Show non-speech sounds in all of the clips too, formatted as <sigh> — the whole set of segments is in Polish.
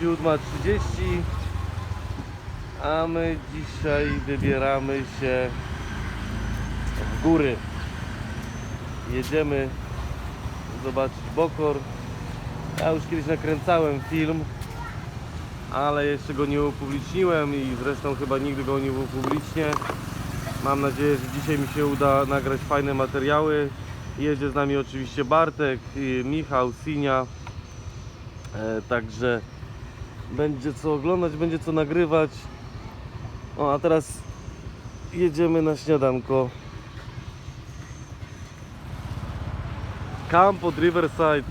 7.30 A my dzisiaj wybieramy się w góry Jedziemy zobaczyć Bokor Ja już kiedyś nakręcałem film ale jeszcze go nie upubliczniłem i zresztą chyba nigdy go nie upublicznię. Mam nadzieję, że dzisiaj mi się uda nagrać fajne materiały. Jedzie z nami oczywiście Bartek, Michał, Sinia. E, także będzie co oglądać, będzie co nagrywać. O, a teraz jedziemy na śniadanko. Camp od Riverside.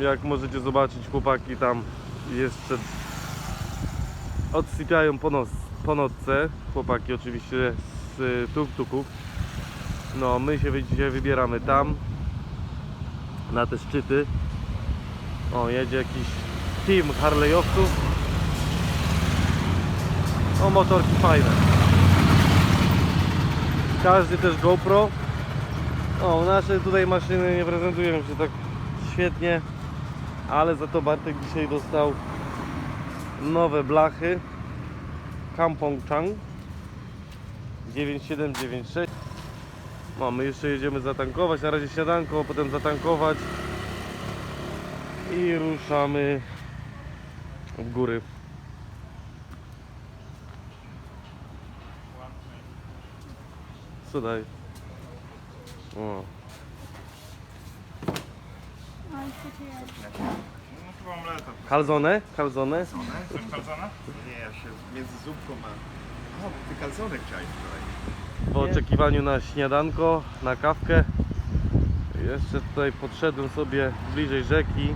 Jak możecie zobaczyć, chłopaki tam jeszcze odsypiają po, noc, po nocce. Chłopaki oczywiście z y, tuk-tuków. No, my się dzisiaj wybieramy tam na te szczyty. O, jedzie jakiś team Harley'owców. O, motorki fajne. Każdy też GoPro. O, nasze tutaj maszyny nie prezentują się tak świetnie, ale za to Bartek dzisiaj dostał nowe blachy Kampong Chang 9796 no, my jeszcze jedziemy zatankować, na razie śniadanko, potem zatankować i ruszamy w góry co daj? O. No. Kalzone? Kalzone? Nie, ja się między zupką a... O, bo ty kalzonek chciałeś wczoraj. Po oczekiwaniu na śniadanko, na kawkę jeszcze tutaj podszedłem sobie bliżej rzeki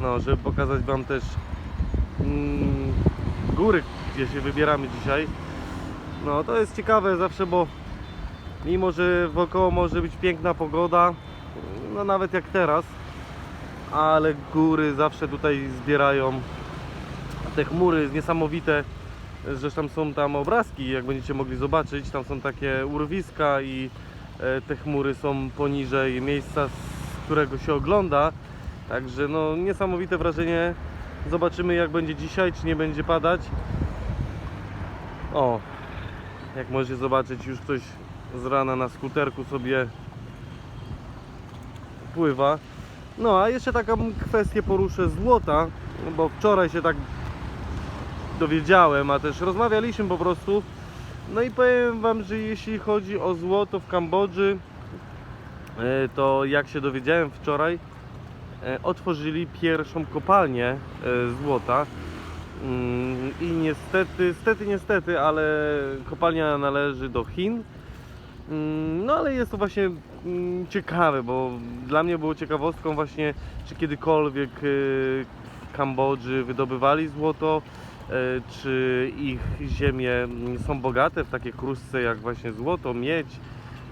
no, żeby pokazać Wam też góry, gdzie się wybieramy dzisiaj no to jest ciekawe zawsze, bo mimo, że wokoło może być piękna pogoda no nawet jak teraz ale góry zawsze tutaj zbierają te chmury niesamowite Zresztą są tam obrazki, jak będziecie mogli zobaczyć, tam są takie urwiska i e, te chmury są poniżej miejsca, z którego się ogląda. Także no niesamowite wrażenie. Zobaczymy jak będzie dzisiaj, czy nie będzie padać. O, jak możecie zobaczyć, już ktoś z rana na skuterku sobie pływa. No a jeszcze taką kwestię poruszę złota, bo wczoraj się tak dowiedziałem, a też rozmawialiśmy po prostu. No i powiem Wam, że jeśli chodzi o złoto w Kambodży, e, to jak się dowiedziałem wczoraj, otworzyli pierwszą kopalnię e, złota. Mm, I niestety, stety, niestety, ale kopalnia należy do Chin. Mm, No ale jest to właśnie mm, ciekawe, bo dla mnie było ciekawostką właśnie, czy kiedykolwiek e, w Kambodży wydobywali złoto, e, czy ich ziemie są bogate w takie kruszce jak właśnie złoto, miedź,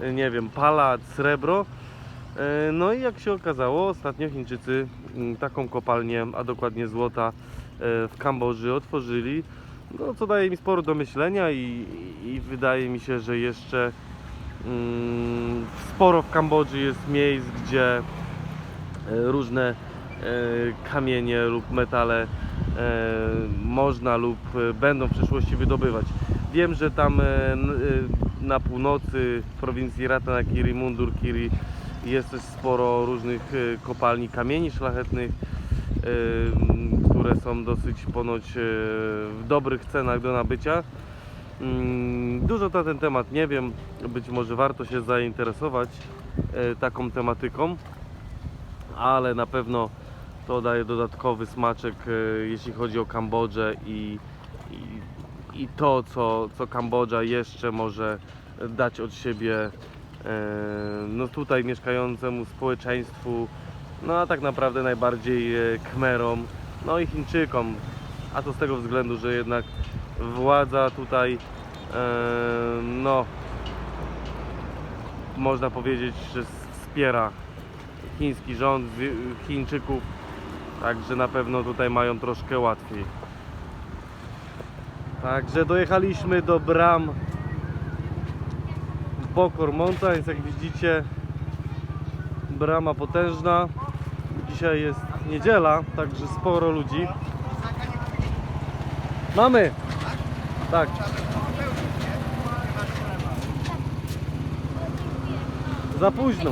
e, nie wiem, palat, srebro. E, No i jak się okazało, ostatnio Chińczycy mm, taką kopalnię, a dokładnie złota e, w Kambodży otworzyli. No, co daje mi sporo do myślenia i, i wydaje mi się, że jeszcze mm, sporo w Kambodży jest miejsc, gdzie e, różne kamienie lub metale można lub będą w przyszłości wydobywać. Wiem, że tam na północy w prowincji Ratanakiri, Mundurkiri jest też sporo różnych e, kopalni kamieni szlachetnych, e, które są dosyć ponoć e, w dobrych cenach do nabycia. Mm, Dużo na ten temat nie wiem, być może warto się zainteresować taką tematyką, ale na pewno to daje dodatkowy smaczek, jeśli chodzi o Kambodżę i, i, i to, co, co Kambodża jeszcze może dać od siebie no tutaj mieszkającemu społeczeństwu, no a tak naprawdę najbardziej e, Khmerom, no i Chińczykom, a to z tego względu, że jednak władza tutaj e, no można powiedzieć, że wspiera chiński rząd, Chińczyków, także na pewno tutaj mają troszkę łatwiej. Także dojechaliśmy do bram Bokor Mountains, jak widzicie brama potężna. Dzisiaj jest niedziela, także sporo ludzi. Mamy! Tak. Za późno.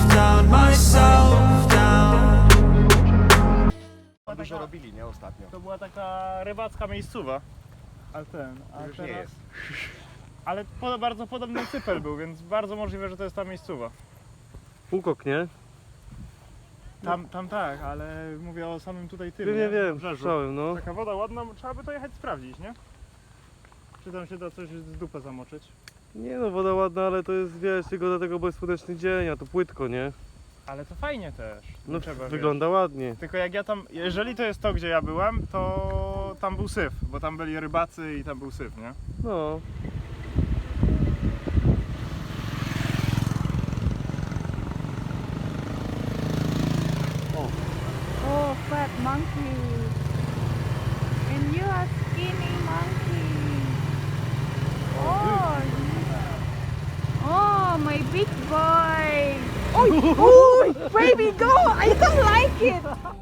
down, myself down. Dużo robili, nie? Ostatnio. To była taka rybacka miejscowa. A ten, a Już nie teraz... jest. <laughs> Ale po, bardzo podobny cypel był, więc bardzo możliwe, że to jest ta miejscowa. Półkok, nie? Tam, tam tak, ale mówię o samym tutaj tym. Wiem, nie wiem, Brzeżu. słyszałem, no. Taka woda ładna, trzeba by to jechać sprawdzić, nie? Czy tam się da coś z dupę zamoczyć? Nie no, woda ładna, ale to jest, wiesz, tylko dlatego, bo jest słoneczny dzień, a to płytko, nie? Ale to fajnie też. No, trzeba, wygląda ładnie. Wiesz. Tylko jak ja tam, jeżeli to jest to, gdzie ja byłem, to tam był syf, bo tam byli rybacy i tam był syf, nie? No. Oh, fat monkey. And you are skinny monkey. Oh, oh my big boy. Oh, oh, baby, go. I don't like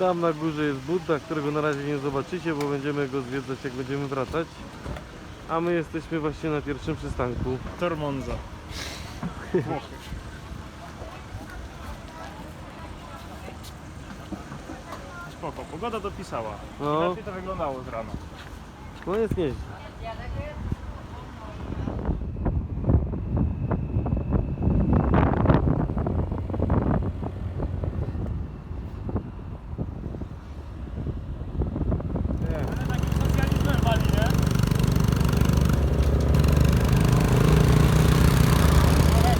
Tam na górze jest Budda, którego na razie nie zobaczycie, bo będziemy go zwiedzać jak będziemy wracać. A my jesteśmy właśnie na pierwszym przystanku. Tormonza. Spoko, pogoda dopisała. No. Inaczej to wyglądało z rana. No jest nieźle. Ale takim socjalizmem wali, nie?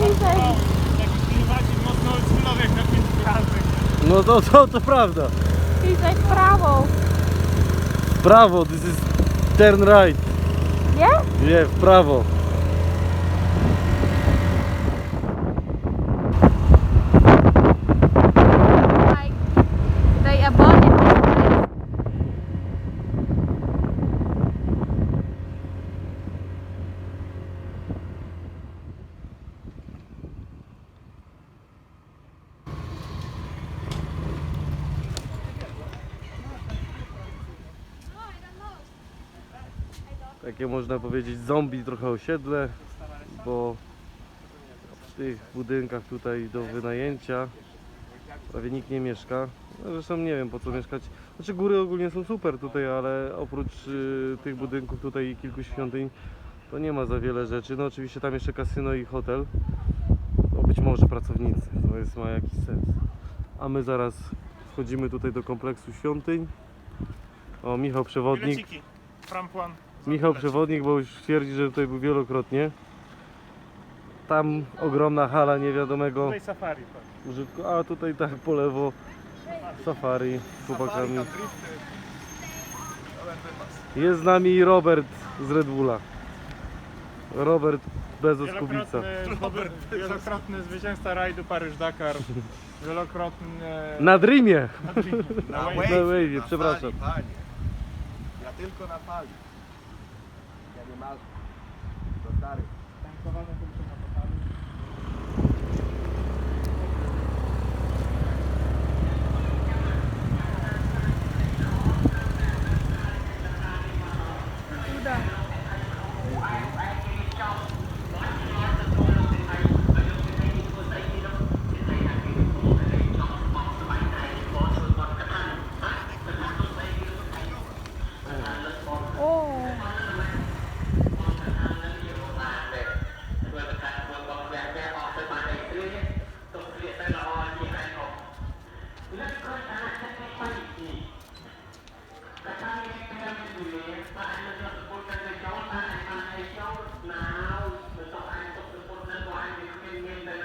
O, Taki klimacie mocno na. No to, to, to prawda. He's like bravo. Prawo, this is turn right. Yeah? Nie, w prawo. Like they abandoned this place. Takie można powiedzieć zombie trochę osiedle, bo w tych budynkach tutaj do wynajęcia prawie nikt nie mieszka. Zresztą nie wiem po co mieszkać. Znaczy góry ogólnie są super tutaj, ale oprócz y, tych budynków tutaj i kilku świątyń to nie ma za wiele rzeczy. No oczywiście tam jeszcze kasyno i hotel. No być może pracownicy, to jest ma jakiś sens. A my zaraz wchodzimy tutaj do kompleksu świątyń. O, Michał Przewodnik. Bileciki. Michał Przewodnik, bo już twierdzi, że tutaj był wielokrotnie. Tam ogromna hala niewiadomego Tutaj safari. tak. użytku, a tutaj tak po lewo safari z chłopakami. Safari, tam drifty. pełen wypas. Jest z nami Robert z Red Bulla. Robert Bezos Kubica. Wielokrotny, zdoby, wielokrotny zwycięzca rajdu Paryż-Dakar. Wielokrotny... Na Dreamie! na Na Wave. wave, Na wave'ie, na przepraszam. Fali, panie. Ja tylko na fali. Ja nie mam. To stary. Tankowany tylko na fotelu. Oh.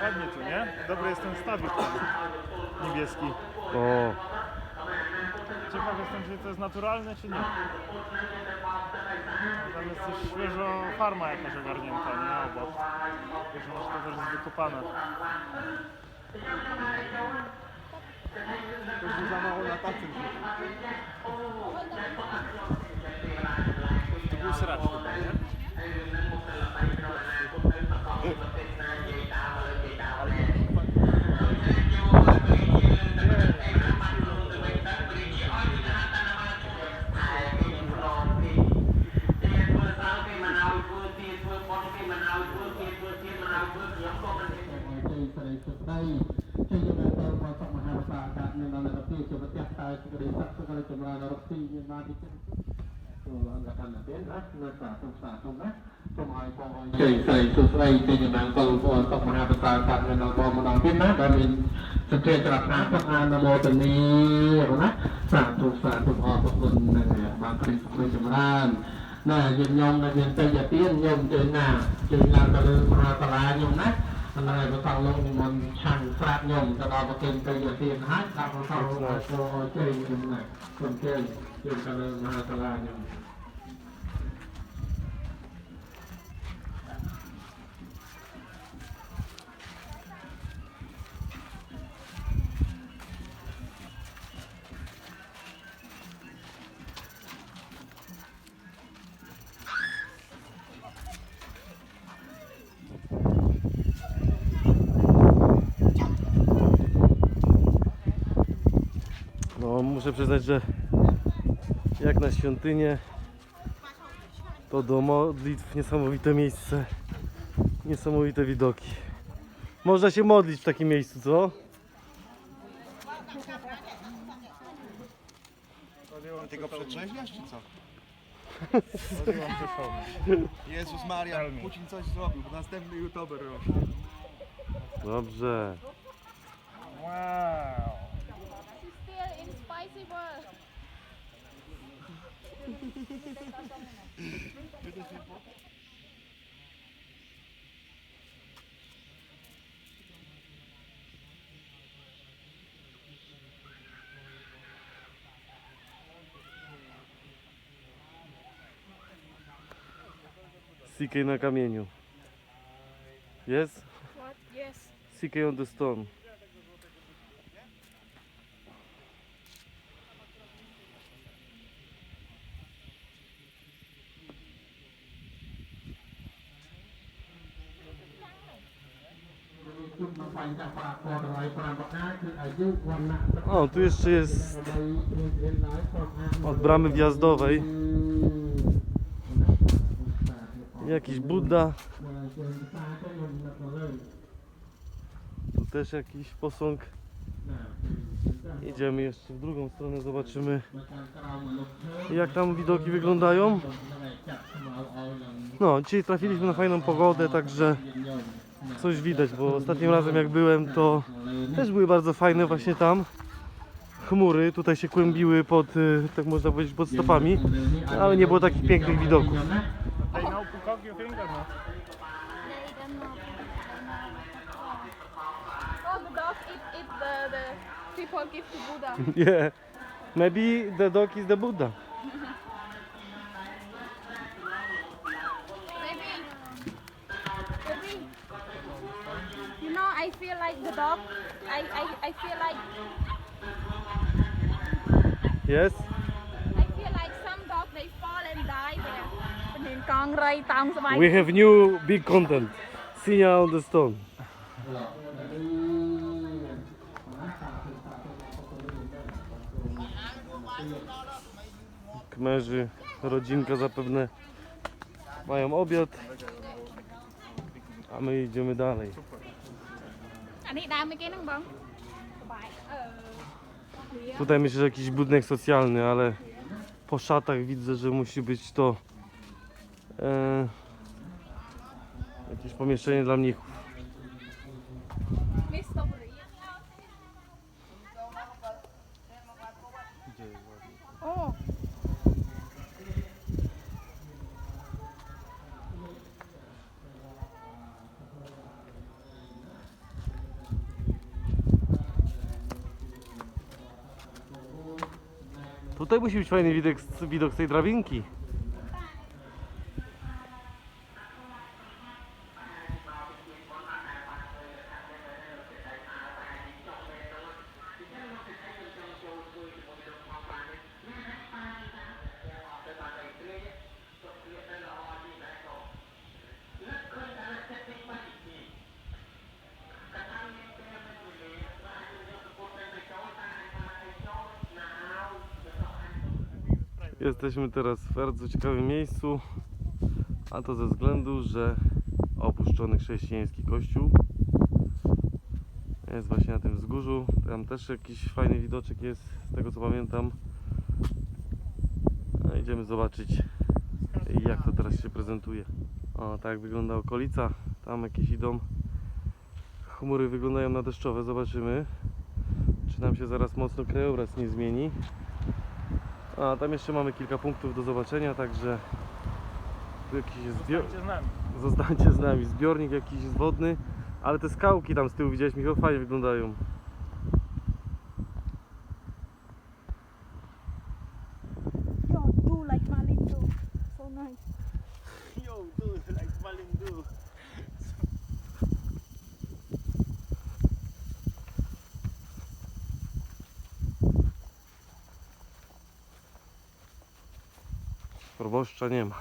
Ładnie tu, nie? Dobry jest ten stawik ten niebieski. O, Ciekaw jestem, czy to jest naturalne, czy nie. Tam jest też świeżo farma jakaś ogarnięta, nie? Obok. Także może to też jest wykopane. que je vous amarre au lapin, c'est le jeu. Vous serez là. ធ្វើបុណ្យគេមិនឲ្យធ្វើគេធ្វើគេមិនឲ្យធ្វើខ្ញុំក៏មិនទេស្រីស្រី ទេជាប្រទេសតែសេចក្តីសក្តិសេចក្តីចម្រើនរកទីមានបានទីចិត្តចូលអន្តរកម្មទៀតណានៅសាទុសាទុណាសូមឲ្យបងឲ្យជ័យស្រីសុស្រីទីចំណាំបងប្អូនសុខមហាប្រសើរកាត់នៅដល់បងម្ដងទៀតណាដែលមានសទ្ធាច្រកណាសុខអនុមោទនីណាសាទុសាទុអរគុណនឹងបានព្រមសេចក្តីចម្រើនណាយើងញោមដែលមានតេយ្យទានញោមជើងណាជើងឡើងទៅលើមហាសាលាញោមណា អណ្ដែព្រះសង្ឃលោកនិមន្តឆាំងស្រាប់ញោមទៅដល់ប្រគិនទេយទានហើយដាក់ព្រះសង្ឃលោកឲ្យចូលជ័យញោមណាគុំជ័យជើងទៅលើមហាសាលាញោ muszę przyznać, że jak na świątynię to do modlitw niesamowite miejsce. Niesamowite widoki. Można się modlić w takim miejscu, co? Ty go przetrzeźniasz, czy co? <laughs> Jezus Maria. Putin coś zrobił, bo następny youtuber rośnie. Dobrze. Wow. Still in spicy world. CK na kamieniu. Jest? What? Yes. CK on the stone. O, tu jeszcze jest od bramy wjazdowej jakiś Buddha. Tu też jakiś posąg. Idziemy jeszcze w drugą stronę, zobaczymy jak tam widoki wyglądają. No, dzisiaj trafiliśmy na fajną pogodę, także coś widać, bo ostatnim razem jak byłem to też były bardzo fajne właśnie tam. Chmury tutaj się kłębiły pod, y, tak można powiedzieć, pod stopami, ale nie było takich pięknych widoków. <laughs> Yeah, maybe the dog is the Buddha. dog, I, I, I feel like Yes. I feel like some dog they fall and die there. We have new big content. Sina on the stone. Kmerzy, rodzinka zapewne mają obiad, a my idziemy dalej. อันนี้ได้เมื่อกี้นั่งบ้องสบายเออ Tutaj myślę, że jakiś budynek socjalny, ale po szatach widzę, że musi być to e, jakieś pomieszczenie dla mnichów. Tutaj musi być fajny widok, widok z tej drabinki. Jesteśmy teraz w bardzo ciekawym miejscu, a to ze względu, że opuszczony chrześcijański kościół jest właśnie na tym wzgórzu. Tam też jakiś fajny widoczek jest, z tego co pamiętam. A idziemy zobaczyć jak to teraz się prezentuje. O, tak wygląda okolica. Tam jakieś idą. Chmury wyglądają na deszczowe, zobaczymy. Czy nam się zaraz mocno krajobraz nie zmieni. A tam jeszcze mamy kilka punktów do zobaczenia, także tu jakiś jest zbior... Zostańcie z nami. Zostańcie z nami, zbiornik jakiś jest wodny, ale te skałki tam z tyłu widziałeś, Michał, fajnie wyglądają. Yo, do like Malin do. So nice. Yo, dude, like Malin do. Proboszcza nie ma.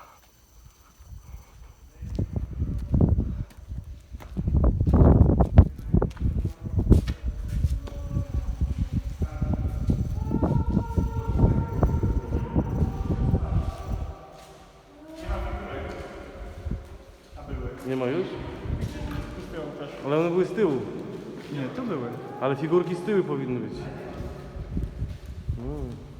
Nie ma już? Ale one były z tyłu. Nie, tu były. Ale figurki z tyłu powinny być. Mm.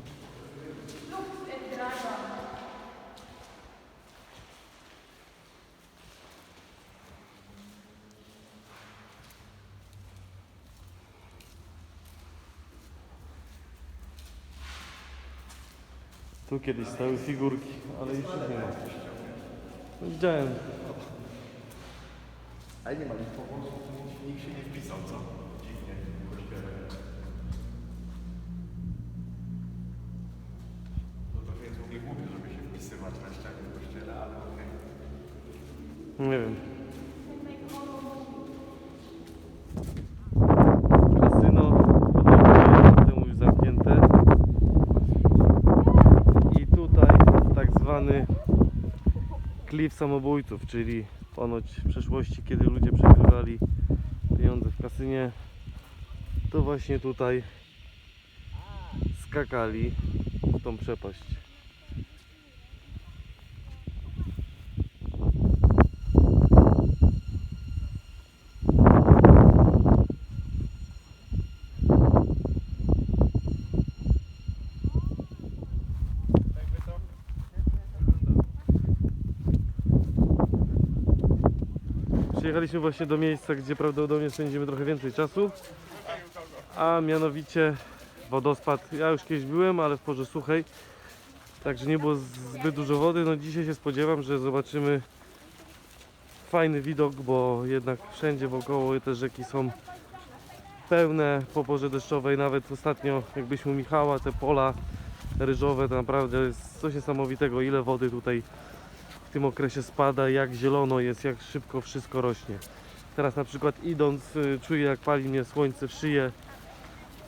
Tu kiedyś stały figurki, ale już nie ma. No, Widziałem. Ale nie ma nic po polsku. Nikt się nie wpisał, co? Klif samobójców, czyli ponoć w przeszłości, kiedy ludzie przegrywali pieniądze w kasynie, to właśnie tutaj skakali w tą przepaść. Przyjechaliśmy właśnie do miejsca, gdzie prawdopodobnie spędzimy trochę więcej czasu, a mianowicie wodospad. Ja już kiedyś byłem, ale w porze suchej, także nie było zbyt dużo wody. No dzisiaj się spodziewam, że zobaczymy fajny widok, bo jednak wszędzie wokoło te rzeki są pełne po porze deszczowej. Nawet ostatnio, jak byliśmy u Michała, te pola ryżowe, to naprawdę jest coś niesamowitego, ile wody tutaj tym okresie spada, jak zielono jest, jak szybko wszystko rośnie. Teraz na przykład idąc y, czuję jak pali mnie słońce w szyję.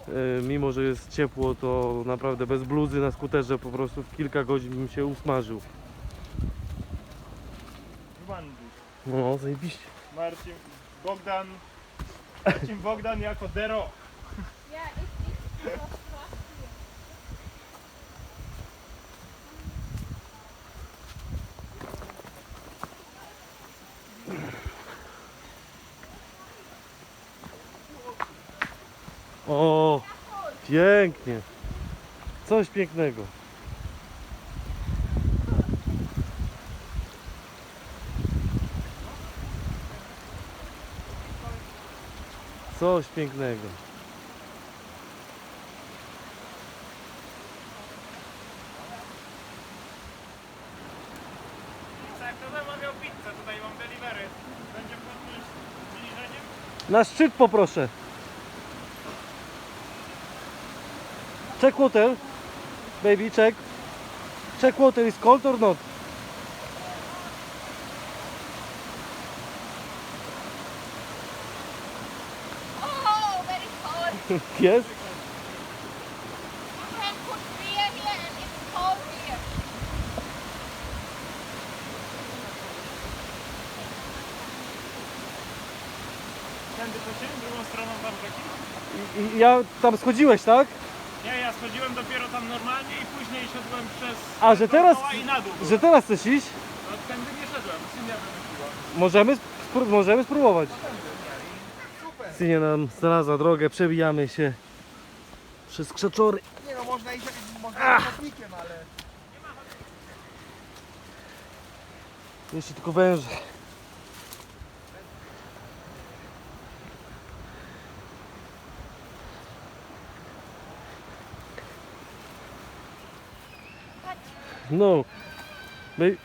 Y, Mimo, że jest ciepło, to naprawdę bez bluzy na skuterze po prostu w kilka godzin bym się usmażył. No, zajebiście. Marcin Bogdan. Marcin Bogdan jako Dero. Yeah, it's, it's O, pięknie. Coś pięknego. Coś pięknego. Tak? Na szczyt poproszę. Check water. Baby, check. Check water is cold or not? Oh, very cold. <laughs> Yes. You can put beer here and it's cold beer. Tędy po się, drugą stroną tam rzeki? I, i ja tam schodziłeś, tak? Nie, ja schodziłem dopiero tam normalnie i później szedłem przez A, że teraz, dookoła i na dół. że teraz chcesz iść? No, tędy nie szedłem, wymyśliła. Możemy, spró- możemy spróbować. Synia nam znalazła drogę, przebijamy się przez krzaczory. Nie no, można iść można iść chodnikiem, ale... Jeśli tylko węże. No. May-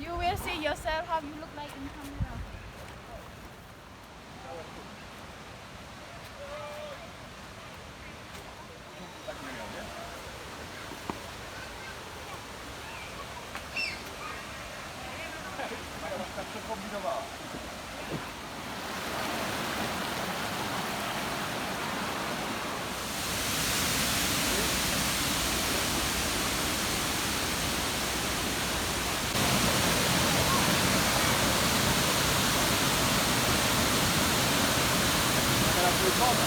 You will see yourself how you look like in camera.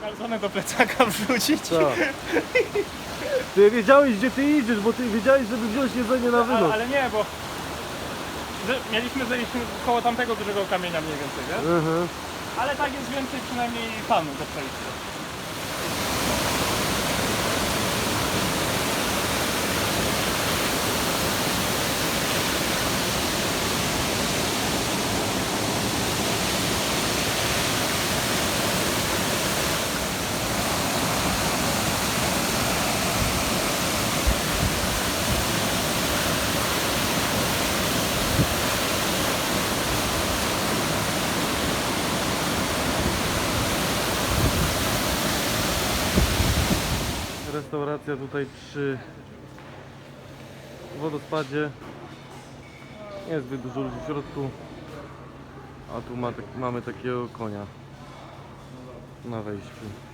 Kalsonę do plecaka wrzucić. Co? Ty wiedziałeś gdzie ty idziesz, bo ty wiedziałeś, żeby wziąć jedzenie na Ale, wylot. ale nie, bo że mieliśmy zejść koło tamtego dużego kamienia mniej więcej, wiesz? Mhm. Ale tak jest więcej przynajmniej fanu do przejścia. Restauracja tutaj przy wodospadzie. Niezbyt dużo ludzi w środku. A tu ma, tak- mamy takiego konia na wejściu.